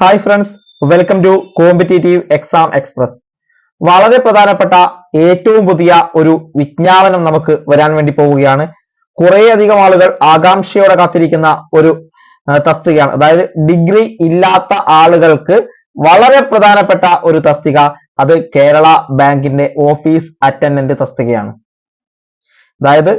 Hi friends welcome to competitive exam express വളരെ പ്രധാനപ്പെട്ട ഏറ്റവും പുതിയ ഒരു വിജ്ഞാപനം നമുക്ക് വരാൻ വേണ്ടി പോവുകയാണ്. കുറേയധികം ആളുകൾ ആകാംക്ഷയോടെ കാത്തിരിക്കുന്ന ഒരു തസ്തികയാണ്. അതായത് ഡിഗ്രി ഇല്ലാത്ത ആളുകൾക്ക് വളരെ പ്രധാനപ്പെട്ട ഒരു തസ്തിക അത് കേരള ബാങ്കിന്റെ ഓഫീസ് അറ്റൻഡന്റ് തസ്തികയാണ്. അതായത്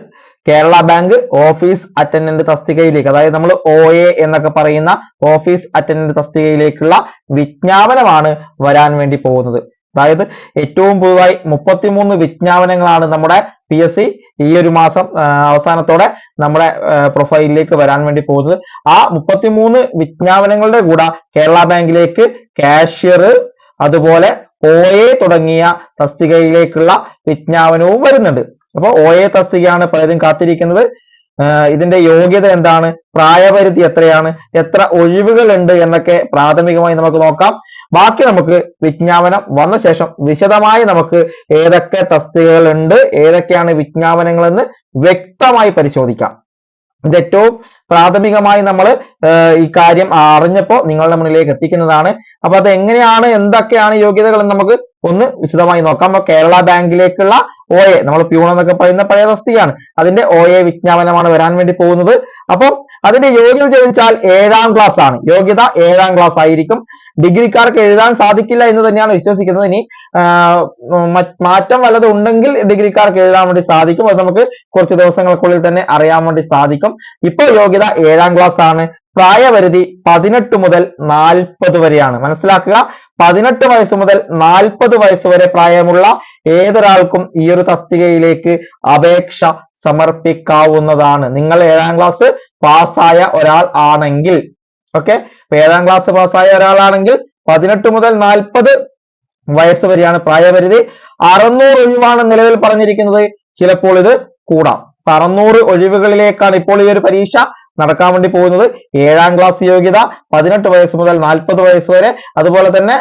കേരള ബാങ്ക് ഓഫീസ് അറ്റൻഡന്റ് തസ്തികയിലേക്ക് അതായത് നമ്മൾ ഒ എ എന്നൊക്കെ പറയുന്ന ഓഫീസ് അറ്റൻഡന്റ് തസ്തികയിലേക്കുള്ള വിജ്ഞാപനമാണ് വരാൻ വേണ്ടി പോകുന്നത്. അതായത് ഏറ്റവും പുതുതായി മുപ്പത്തിമൂന്ന് വിജ്ഞാപനങ്ങളാണ് നമ്മുടെ പി എസ് സി ഈ ഒരു മാസം അവസാനത്തോടെ നമ്മുടെ പ്രൊഫൈലിലേക്ക് വരാൻ വേണ്ടി പോകുന്നത്. ആ മുപ്പത്തിമൂന്ന് വിജ്ഞാപനങ്ങളുടെ കൂടെ കേരള ബാങ്കിലേക്ക് കാഷ്യർ അതുപോലെ ഒ തുടങ്ങിയ തസ്തികയിലേക്കുള്ള വിജ്ഞാപനവും വരുന്നുണ്ട്. അപ്പൊ ഒ എ തസ്തികയാണ് പലരും കാത്തിരിക്കുന്നത്. ഇതിന്റെ യോഗ്യത എന്താണ്? പ്രായപരിധി എത്രയാണ്? എത്ര ഒഴിവുകൾ ഉണ്ട് എന്നൊക്കെ പ്രാഥമികമായി നമുക്ക് നോക്കാം. ബാക്കി നമുക്ക് വിജ്ഞാപനം വന്ന ശേഷം വിശദമായി നമുക്ക് ഏതൊക്കെ തസ്തികകൾ ഉണ്ട് ഏതൊക്കെയാണ് വിജ്ഞാപനങ്ങൾ എന്ന് വ്യക്തമായി പരിശോധിക്കാം. ഇത് ഏറ്റവും പ്രാഥമികമായി നമ്മൾ ഈ കാര്യം അറിഞ്ഞപ്പോൾ നിങ്ങളുടെ മുന്നിലേക്ക് എത്തിക്കുന്നതാണ്. അപ്പൊ അത് എങ്ങനെയാണ് എന്തൊക്കെയാണ് യോഗ്യതകൾ എന്ന് നമുക്ക് ഒന്ന് വിശദമായി നോക്കാം. അപ്പൊ കേരള ബാങ്കിലേക്കുള്ള ഒ എ നമ്മൾ പ്യൂൺ എന്നൊക്കെ പറയുന്ന പഴയ തസ്തികയാണ് അതിന്റെ ഒ എ വിജ്ഞാപനമാണ് വരാൻ വേണ്ടി പോകുന്നത്. അപ്പം അതിന്റെ യോഗ്യത ചോദിച്ചാൽ ഏഴാം ക്ലാസ് ആണ്. യോഗ്യത ഏഴാം ക്ലാസ് ആയിരിക്കും. ഡിഗ്രിക്കാർക്ക് എഴുതാൻ സാധിക്കില്ല എന്ന് തന്നെയാണ് വിശ്വസിക്കുന്നത്. ഇനി മാറ്റം വല്ലതും ഉണ്ടെങ്കിൽ ഡിഗ്രിക്കാർക്ക് എഴുതാൻ വേണ്ടി സാധിക്കും. അത് നമുക്ക് കുറച്ച് ദിവസങ്ങൾക്കുള്ളിൽ തന്നെ അറിയാൻ വേണ്ടി സാധിക്കും. ഇപ്പോൾ യോഗ്യത ഏഴാം ക്ലാസ് ആണ്. പ്രായപരിധി പതിനെട്ട് മുതൽ നാൽപ്പത് വരെയാണ്. മനസ്സിലാക്കുക? പതിനെട്ട് വയസ്സ് മുതൽ നാൽപ്പത് വയസ്സ് വരെ പ്രായമുള്ള ഏതൊരാൾക്കും ഈ ഒരു തസ്തികയിലേക്ക് അപേക്ഷ സമർപ്പിക്കാവുന്നതാണ്. നിങ്ങൾ ഏഴാം ക്ലാസ് പാസ്സായ ഒരാൾ ആണെങ്കിൽ ഓക്കെ ഏഴാം ക്ലാസ് പാസ്സായ ഒരാളാണെങ്കിൽ പതിനെട്ട് മുതൽ നാൽപ്പത് വയസ്സ് വരെയാണ് പ്രായപരിധി. അറുന്നൂറ് ഒഴിവാണ് നിലവിൽ പറഞ്ഞിരിക്കുന്നത്. ചിലപ്പോൾ ഇത് കൂടാം. അറുന്നൂറ് ഒഴിവുകളിലേക്കാണ് ഇപ്പോൾ ഈ ഒരു പരീക്ഷ നടക്കാൻ വേണ്ടി പോകുന്നത്. ഏഴാം ക്ലാസ് യോഗ്യത പതിനെട്ട് വയസ്സ് മുതൽ നാൽപ്പത് വയസ്സ് വരെ. അതുപോലെ തന്നെ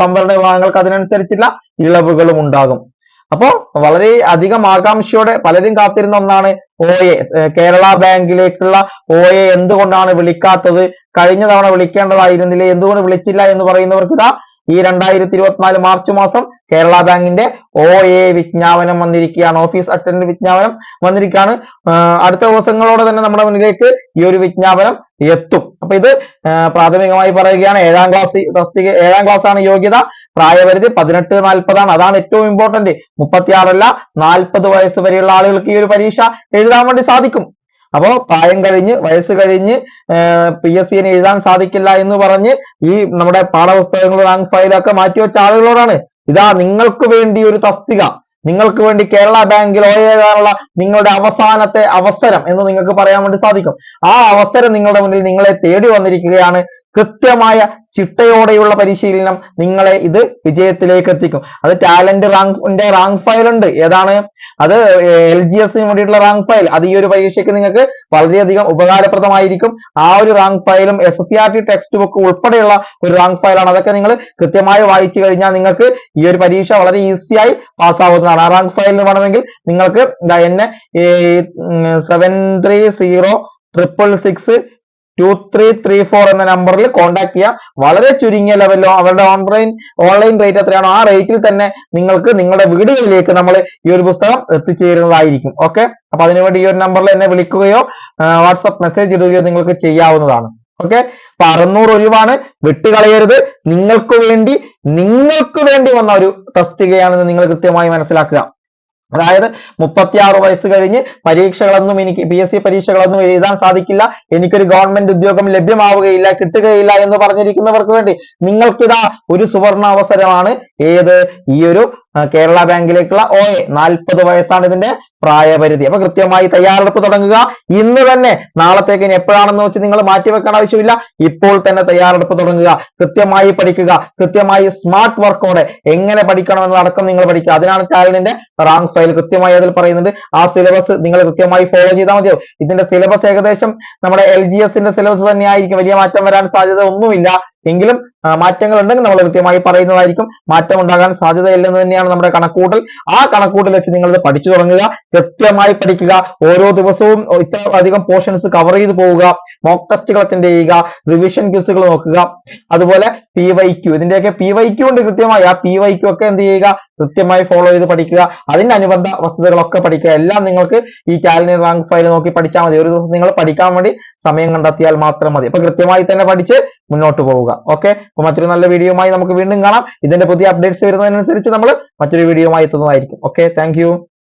സംവരണ വിഭാഗങ്ങൾക്ക് അതിനനുസരിച്ചുള്ള ഇളവുകളും ഉണ്ടാകും. അപ്പോ വളരെ അധികം ആകാംക്ഷയോടെ പലരും കാത്തിരുന്ന ഒന്നാണ് എ കേരള ബാങ്കിലേക്കുള്ള എ എന്തുകൊണ്ടാണ് വിളിക്കാത്തത്? കഴിഞ്ഞ തവണ വിളിക്കേണ്ടതായിരുന്നില്ലേ? എന്തുകൊണ്ട് വിളിച്ചില്ല എന്ന് പറയുന്നവർക്ക് ഇതാ ഈ രണ്ടായിരത്തി ഇരുപത്തിനാല് മാർച്ച് മാസം കേരള ബാങ്കിന്റെ ഒ എ വിജ്ഞാപനം വന്നിരിക്കുകയാണ്. ഓഫീസ് അറ്റൻഡന്റ് വിജ്ഞാപനം വന്നിരിക്കുകയാണ്. അടുത്ത ദിവസങ്ങളോടെ തന്നെ നമ്മുടെ മുന്നിലേക്ക് ഈ ഒരു വിജ്ഞാപനം എത്തും. അപ്പൊ ഇത് പ്രാഥമികമായി പറയുകയാണ്. ഏഴാം ക്ലാസ് തസ്തിക ഏഴാം ക്ലാസ് ആണ് യോഗ്യത. പ്രായപരിധി പതിനെട്ട് നാൽപ്പതാണ്. അതാണ് ഏറ്റവും ഇമ്പോർട്ടന്റ് മുപ്പത്തിയാറല്ല നാൽപ്പത് വയസ്സ് വരെയുള്ള ആളുകൾക്ക് ഈ ഒരു പരീക്ഷ എഴുതാൻ വേണ്ടി സാധിക്കും. അപ്പോ പ്രായം കഴിഞ്ഞ് വയസ്സ് കഴിഞ്ഞ് പി എസ് സിന് എഴുതാൻ സാധിക്കില്ല എന്ന് പറഞ്ഞ് ഈ നമ്മുടെ പാഠപുസ്തകങ്ങൾ റാങ്ക് ഫയലൊക്കെ മാറ്റിവെച്ച ആളുകളോടാണ് ഇതാ നിങ്ങൾക്ക് വേണ്ടി ഒരു തസ്തിക. നിങ്ങൾക്ക് വേണ്ടി കേരള ബാങ്കിൽ ഓയെഴുതാനുള്ള നിങ്ങളുടെ അവസാനത്തെ അവസരം എന്ന് നിങ്ങൾക്ക് പറയാൻ വേണ്ടി സാധിക്കും. ആ അവസരം നിങ്ങളുടെ മുന്നിൽ നിങ്ങളെ തേടി വന്നിരിക്കുകയാണ്. കൃത്യമായ ചിട്ടയോടെയുള്ള പരിശീലനം നിങ്ങളെ ഇത് വിജയത്തിലേക്ക് എത്തിക്കും അത് ടാലന്റ് റാങ്കിന്റെ റാങ്ക് ഫയൽ ഉണ്ട്. ഏതാണ്? അത് എൽ ജി എസിന് വേണ്ടിയിട്ടുള്ള റാങ്ക് ഫയൽ അത് ഈ ഒരു പരീക്ഷയ്ക്ക് നിങ്ങൾക്ക് വളരെയധികം ഉപകാരപ്രദമായിരിക്കും. ആ ഒരു റാങ്ക് ഫയലും S S C R T text book ഉൾപ്പെടെയുള്ള ഒരു റാങ്ക് ഫയലാണ് അതൊക്കെ നിങ്ങൾ കൃത്യമായി വായിച്ചു കഴിഞ്ഞാൽ നിങ്ങൾക്ക് ഈ ഒരു പരീക്ഷ വളരെ ഈസിയായി പാസ്സാവുന്നതാണ്. ആ റാങ്ക് ഫയലിന് വേണമെങ്കിൽ നിങ്ങൾക്ക് എന്നെ seven three zero triple six two three three four എന്ന നമ്പറിൽ കോൺടാക്ട് ചെയ്യാം. വളരെ ചുരുങ്ങിയ ലെവലിലോ അവരുടെ ഓൺലൈൻ ഓൺലൈൻ റേറ്റ് എത്രയാണോ ആ റേറ്റിൽ തന്നെ നിങ്ങൾക്ക് നിങ്ങളുടെ വീടുകളിലേക്ക് നമ്മൾ ഈ ഒരു പുസ്തകം എത്തിച്ചേരുന്നതായിരിക്കും. ഓക്കെ അപ്പൊ അതിനുവേണ്ടി ഈ ഒരു നമ്പറിൽ എന്നെ വിളിക്കുകയോ വാട്സപ്പ് മെസ്സേജ് ഇടുകയോ നിങ്ങൾക്ക് ചെയ്യാവുന്നതാണ്. ഓക്കെ അപ്പൊ അറുന്നൂറ് ഒഴിവാണ്. വിട്ടുകളയരുത്. നിങ്ങൾക്ക് വേണ്ടി നിങ്ങൾക്ക് വേണ്ടി വന്ന ഒരു തസ്തികയാണെന്ന് നിങ്ങൾ കൃത്യമായി മനസ്സിലാക്കുക. അതായത് മുപ്പത്തിയാറ് വയസ്സ് കഴിഞ്ഞ് പരീക്ഷകളൊന്നും എനിക്ക് പി എസ് സി പരീക്ഷകളൊന്നും എഴുതാൻ സാധിക്കില്ല. എനിക്കൊരു ഗവൺമെന്റ് ഉദ്യോഗം ലഭ്യമാവുകയില്ല കിട്ടുകയില്ല എന്ന് പറഞ്ഞിരിക്കുന്നവർക്ക് വേണ്ടി നിങ്ങൾക്കിതാ ഒരു സുവർണ അവസരമാണ്. ഏത്? ഈ ഒരു കേരള ബാങ്കിലേക്കുള്ള ഒ എ നാൽപ്പത് വയസ്സാണ് ഇതിന്റെ പ്രായപരിധി. അപ്പൊ കൃത്യമായി തയ്യാറെടുപ്പ് തുടങ്ങുക. ഇന്ന് തന്നെ നാളത്തേക്ക് ഇനി എപ്പോഴാണെന്ന് വെച്ച് നിങ്ങൾ മാറ്റി വെക്കേണ്ട ആവശ്യമില്ല. ഇപ്പോൾ തന്നെ തയ്യാറെടുപ്പ് തുടങ്ങുക. കൃത്യമായി പഠിക്കുക. കൃത്യമായി സ്മാർട്ട് വർക്കോടെ എങ്ങനെ പഠിക്കണം എന്നതടക്കം നിങ്ങൾ പഠിക്കുക. അതിനാണ് ചാനലിന്റെ റാങ്ക് ഫയൽ കൃത്യമായി അതിൽ പറയുന്നത്. ആ സിലബസ് നിങ്ങൾ കൃത്യമായി ഫോളോ ചെയ്താൽ മതിയോ ഇതിന്റെ സിലബസ് ഏകദേശം നമ്മുടെ എൽ ജി എസിന്റെ സിലബസ് തന്നെയായിരിക്കും വലിയ മാറ്റം വരാൻ സാധ്യത ഒന്നുമില്ല. എങ്കിലും മാറ്റങ്ങൾ ഉണ്ടെങ്കിൽ നമ്മൾ കൃത്യമായി പറയുന്നതായിരിക്കും. മാറ്റം ഉണ്ടാകാൻ സാധ്യതയില്ലെന്ന് തന്നെയാണ് നമ്മുടെ കണക്കൂട്ടൽ ആ കണക്കൂട്ടൽ വെച്ച് നിങ്ങൾ ഇത് പഠിച്ചു തുടങ്ങുക കൃത്യമായി പഠിക്കുക ഓരോ ദിവസവും ഇത്ര അധികം പോർഷൻസ് കവർ ചെയ്ത് പോവുക മോക്ക് ടെസ്റ്റുകൾ അറ്റൻഡ് ചെയ്യുക റിവിഷൻ ക്യൂസുകൾ നോക്കുക. അതുപോലെ പി വൈ ക്യു ഇതിന്റെയൊക്കെ പി വൈ ക്യു ഉണ്ട് കൃത്യമായി. ആ പി വൈ ക്യു ഒക്കെ എന്ത് ചെയ്യുക? കൃത്യമായി ഫോളോ ചെയ്ത് പഠിക്കുക. അതിന്റെ അനുബന്ധ വസ്തുതകളൊക്കെ പഠിക്കുക. എല്ലാം നിങ്ങൾക്ക് ഈ ചാലഞ്ച് റാങ്ക് ഫയൽ നോക്കി പഠിച്ചാൽ മതി. ഒരു ദിവസം നിങ്ങൾ പഠിക്കാൻ വേണ്ടി സമയം കണ്ടെത്തിയാൽ മാത്രം മതി. അപ്പൊ കൃത്യമായി തന്നെ പഠിച്ച് മുന്നോട്ട് പോവുക. ഓക്കെ അപ്പൊ മറ്റൊരു നല്ല വീഡിയോയുമായി നമുക്ക് വീണ്ടും കാണാം. ഇതിന്റെ പുതിയ അപ്ഡേറ്റ്സ് വരുന്നതിനനുസരിച്ച് നമ്മൾ മറ്റൊരു വീഡിയോയുമായി എത്തുന്നതായിരിക്കും. Okay thank